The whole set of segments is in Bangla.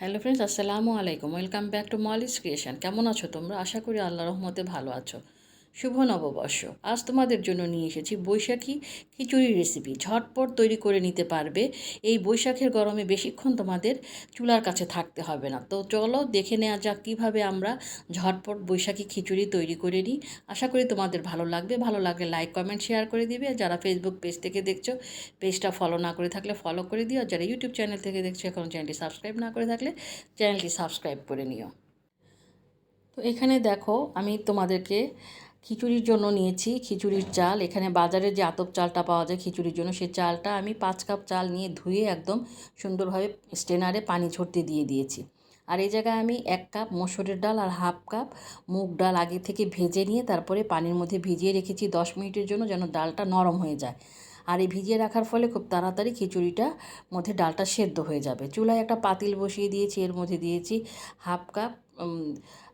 হ্যালো ফ্রেন্ডস, আসসালামু আলাইকুম। Welcome back to Molly's creation. কেমন আছো তোমরা? আশা করি আল্লাহ রহমতে ভালো আছো। শুভ নববর্ষ। আজ তোমাদের জন্য নিয়ে এসেছি বৈশাখী খিচুড়ি রেসিপি ঝটপট তৈরি করে নিতে পারবে। এই বৈশাখের গরমে বেশিক্ষণ তোমাদের চুলার কাছে থাকতে হবে না। তো চলো দেখে নেওয়া যাক কীভাবে আমরা ঝটপট বৈশাখী খিচুড়ি তৈরি করে নিই। আশা করি তোমাদের ভালো লাগবে। ভালো লাগলে লাইক কমেন্ট শেয়ার করে দিবে। যারা ফেসবুক পেজ থেকে দেখছ পেজটা ফলো না করে থাকলে ফলো করে দিও। আর যারা ইউটিউব চ্যানেল থেকে দেখছ, এখন চ্যানেলটি সাবস্ক্রাইব না করে থাকলে চ্যানেলটি সাবস্ক্রাইব করে নিও। তো এখানে দেখো, আমি তোমাদেরকে খিচুড়ির জন্য নিয়েছি খিচুড়ির চাল। এখানে বাজারে যে আতপ চালটা পাওয়া যায় খিচুড়ির জন্য সেই চালটা আমি পাঁচ কাপ চাল নিয়ে ধুয়ে একদম সুন্দরভাবে স্টেনারে পানি ঝরতে দিয়ে দিয়েছি। আর এই জায়গায় আমি এক কাপ মসুরের ডাল আর হাফ কাপ মুগ ডাল আগে থেকে ভেজে নিয়ে তারপরে পানির মধ্যে ভিজিয়ে রেখেছি দশ মিনিটের জন্য যেন ডালটা নরম হয়ে যায়। আর এই ভিজিয়ে রাখার ফলে খুব তাড়াতাড়ি খিচুড়িটা মধ্যে ডালটা সেদ্ধ হয়ে যাবে। চুলায় একটা পাতিল বসিয়ে দিয়েছি, এর মধ্যে দিয়েছি হাফ কাপ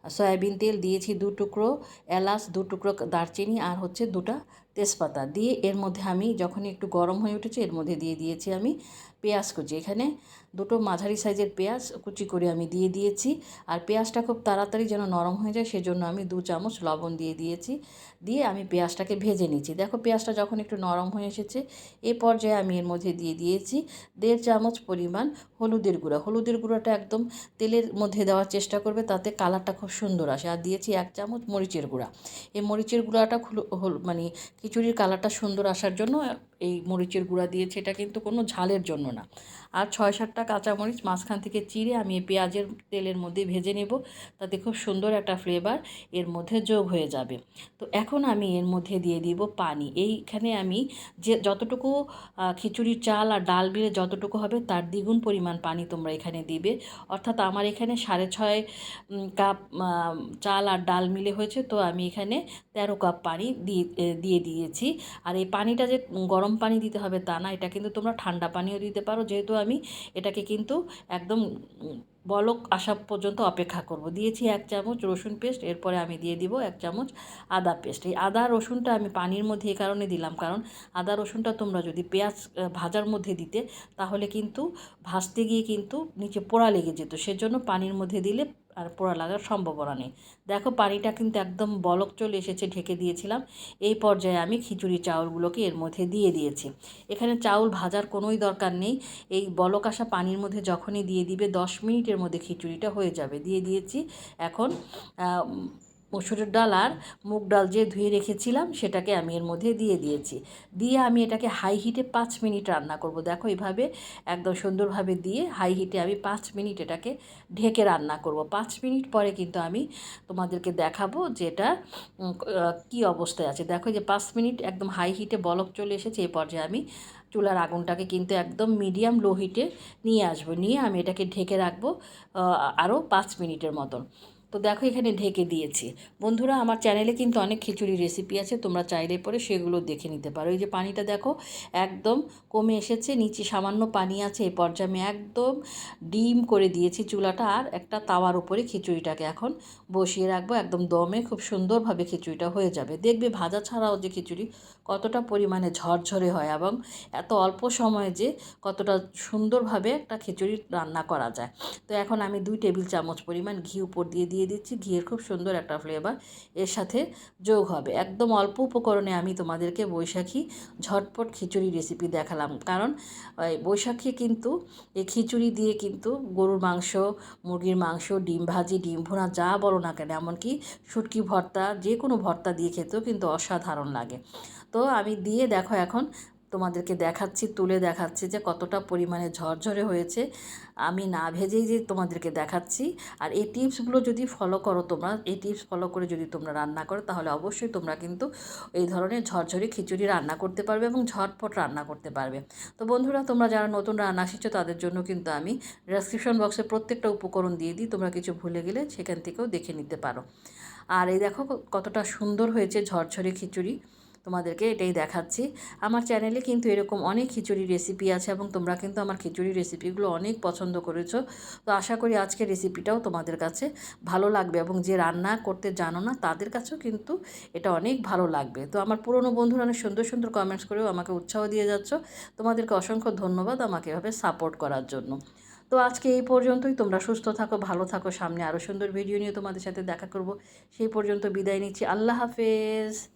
সয়াবিন তেল দিয়েছি দু টুকরো এলাচ দু টুকরো দারচিনি আর হচ্ছে দুটা তেজপাতা দিয়ে এর মধ্যে আমি যখন একটু গরম হয়ে উঠেছে, এর মধ্যে দিয়ে দিয়েছি আমি পেঁয়াজ কুচি। এখানে দুটো মাঝারি সাইজের পেঁয়াজ কুচি করে আমি দিয়ে দিয়েছি। আর পেঁয়াজটা খুব তাড়াতাড়ি যেন নরম হয়ে যায়, সেজন্য আমি দু চামচ লবণ দিয়ে দিয়েছি। দিয়ে আমি পেঁয়াজটাকে ভেজে নিচ্ছি। দেখো, পেঁয়াজটা যখন একটু নরম হয়ে এসেছে, এ পর্যায়ে আমি এর মধ্যে দিয়ে দিয়েছি দেড় চামচ পরিমাণ হলুদের গুঁড়া। হলুদের গুঁড়োটা একদম তেলের মধ্যে দেওয়ার চেষ্টা করবে, তাতে কালারটা খুব সুন্দর আসে। আর দিয়েছি এক চামচ মরিচের গুঁড়া। এই মরিচের গুঁড়াটা মানে খিচুড়ির কালারটা সুন্দর আসার জন্য, এই মরিচের গুঁড়া দিয়েছি, এটা কিন্তু কোনো ঝালের জন্য না। আর ছয় সাতটা কাঁচামরিচ, মাঝখান থেকে চিড়ে আমি পেঁয়াজের তেলের মধ্যে ভেজে নেব, তাতে খুব সুন্দর একটা ফ্লেভার এর মধ্যে যোগ হয়ে যাবে। তো এখন আমি এর মধ্যে দিয়ে দিব পানি। এইখানে আমি যে যতটুকু খিচুড়ির চাল আর ডাল মিলে যতটুকু হবে, তার দ্বিগুণ পরিমাণ পানি তোমরা এখানে দিবে। অর্থাৎ আমার এখানে সাড়ে ছয় কাপ চাল আর ডাল মিলে হয়েছে, তো আমি এখানে তেরো কাপ পানি দিয়ে দিয়ে দিয়েছি। আর এই পানিটা যে গরম পানি দিতে হবে তা না, এটা কিন্তু তোমরা ঠান্ডা পানিও দিতে পারো। যেহেতু আমি এটাকে কিন্তু একদম বলক আসা পর্যন্ত অপেক্ষা করব। দিয়েছি এক চামচ রসুন পেস্ট, এরপরে আমি দিয়ে দিব এক চামচ আদা পেস্ট। এই আদা, রসুনটা আমি পানির মধ্যে এই কারণে দিলাম, কারণ আদা, রসুনটা তোমরা যদি পেঁয়াজ ভাজার মধ্যে দিতে, তাহলে কিন্তু ভাজতে গিয়ে কিন্তু নিচে পোড়া লেগে যেত। সেজন্য পানির মধ্যে দিলে আর পোড়া লাগার সম্ভাবনা নেই। দেখো, পানিটা কিন্তু একদম বলক চলে এসেছে, ঢেকে দিয়েছিলাম। এই পর্যায়ে আমি খিচুড়ি চাউলগুলোকে এর মধ্যে দিয়ে দিয়েছি। এখানে চাউল ভাজার কোনোই দরকার নেই। এই বলক আসা পানির মধ্যে যখনই দিয়ে দিবে, দশ মিনিটের মধ্যে খিচুড়িটা হয়ে যাবে। দিয়ে দিয়েছি এখন মসুরের ডাল আর মুগ ডাল যে ধুয়ে রেখেছিলাম, সেটাকে আমি এর মধ্যে দিয়ে দিয়েছি। দিয়ে আমি এটাকে হাই হিটে পাঁচ মিনিট রান্না করব। দেখো এইভাবে, একদম সুন্দরভাবে দিয়ে হাই হিটে আমি পাঁচ মিনিট এটাকে ঢেকে রান্না করব। পাঁচ মিনিট পরে কিন্তু আমি তোমাদেরকে দেখাবো যে এটা কী অবস্থায় আছে। দেখো যে পাঁচ মিনিট একদম হাই হিটে বলক চলে এসেছে। এই পর্যায়ে আমি চুলার আগুনটাকে কিন্তু একদম মিডিয়াম লো হিটে নিয়ে আসব। নিয়ে আমি এটাকে ঢেকে রাখব আরও পাঁচ মিনিটের মতন। তো দেখো এখানে ঢেকে দিয়েছি। বন্ধুরা, আমার চ্যানেলে কিন্তু অনেক খিচুড়ি রেসিপি আছে, তোমরা চাইলে পরে সেগুলো দেখে নিতে পারো। এই যে পানিটা দেখো, একদম কমে এসেছে, নিচে সামান্য পানি আছে এই পর্যায়ে আমি একদম ডিম করে দিয়েছি চুলাটা আর একটা তাওয়ার উপরে খিচুড়িটাকে এখন বসিয়ে রাখব। একদম দমে খুব সুন্দরভাবে খিচুড়িটা হয়ে যাবে। দেখবে ভাজা ছাড়াও যে খিচুড়ি কতটা পরিমাণে ঝরঝরে হয় এবং এত অল্প সময়ে যে কতটা সুন্দরভাবে একটা খিচুড়ি রান্না করা যায়। তো এখন আমি দুই টেবিল চামচ পরিমাণ ঘি উপর দিয়ে দিয়ে দিচ্ছি, ঘিয়ের খুব সুন্দর একটা ফ্লেভার এর সাথে যোগ হবে। একদম অল্প উপকরণে আমি তোমাদেরকে বৈশাখী ঝটপট খিচুড়ি রেসিপি দেখালাম। কারণ বৈশাখী কিন্তু, এই খিচুড়ি দিয়ে কিন্তু গরুর মাংস, মুরগির মাংস, ডিম ভাজি, ডিম ভুনা, যা বলো না কেন, এমনকি শুটকি ভর্তা, যে কোনো ভর্তা দিয়ে খেতেও কিন্তু অসাধারণ লাগে। তো আমি দিয়ে দেখো এখন তোমাদেরকে দেখাচ্ছি, তুলে দেখাচ্ছি যে কতটা পরিমাণে ঝরঝরে হয়েছে। আমি না ভেজেই যে তোমাদেরকে দেখাচ্ছি। আর এই টিপসগুলো যদি ফলো করো তোমরা, এই টিপস ফলো করে যদি তোমরা রান্না করো, তাহলে অবশ্যই তোমরা কিন্তু এই ধরনের ঝরঝরে খিচুড়ি রান্না করতে পারবে এবং ঝটপট রান্না করতে পারবে। তো বন্ধুরা, তোমরা যারা নতুন রান্না শিখছো, তাদের জন্য কিন্তু আমি ডেসক্রিপশন বক্সে প্রত্যেকটা উপকরণ দিয়ে দিই। তোমরা কিছু ভুলে গেলে সেখান থেকেও দেখে নিতে পারো। আর এই দেখো কতটা সুন্দর হয়েছে ঝরঝরে খিচুড়ি। তোমাদেরকে এটাই দেখাচ্ছি। আমার চ্যানেলে কিন্তু এরকম অনেক খিচুড়ি রেসিপি আছে এবং তোমরা কিন্তু আমার খিচুড়ি রেসিপিগুলো অনেক পছন্দ করেছ। তো আশা করি আজকের রেসিপিটাও তোমাদের কাছে ভালো লাগবে এবং যে রান্না করতে জানো না, তাদের কাছেও কিন্তু এটা অনেক ভালো লাগবে। তো আমার পুরনো বন্ধুরা অনেক সুন্দর সুন্দর কমেন্টস করেও আমাকে উৎসাহ দিয়ে যাচ্ছ। তোমাদেরকে অসংখ্য ধন্যবাদ আমাকে এভাবে সাপোর্ট করার জন্য। তো আজকে এই পর্যন্তই, তোমরা সুস্থ থাকো, ভালো থাকো, সামনে আরও সুন্দর ভিডিও নিয়ে তোমাদের সাথে দেখা করব। সেই পর্যন্ত বিদায় নিচ্ছি। আল্লাহ হাফেজ।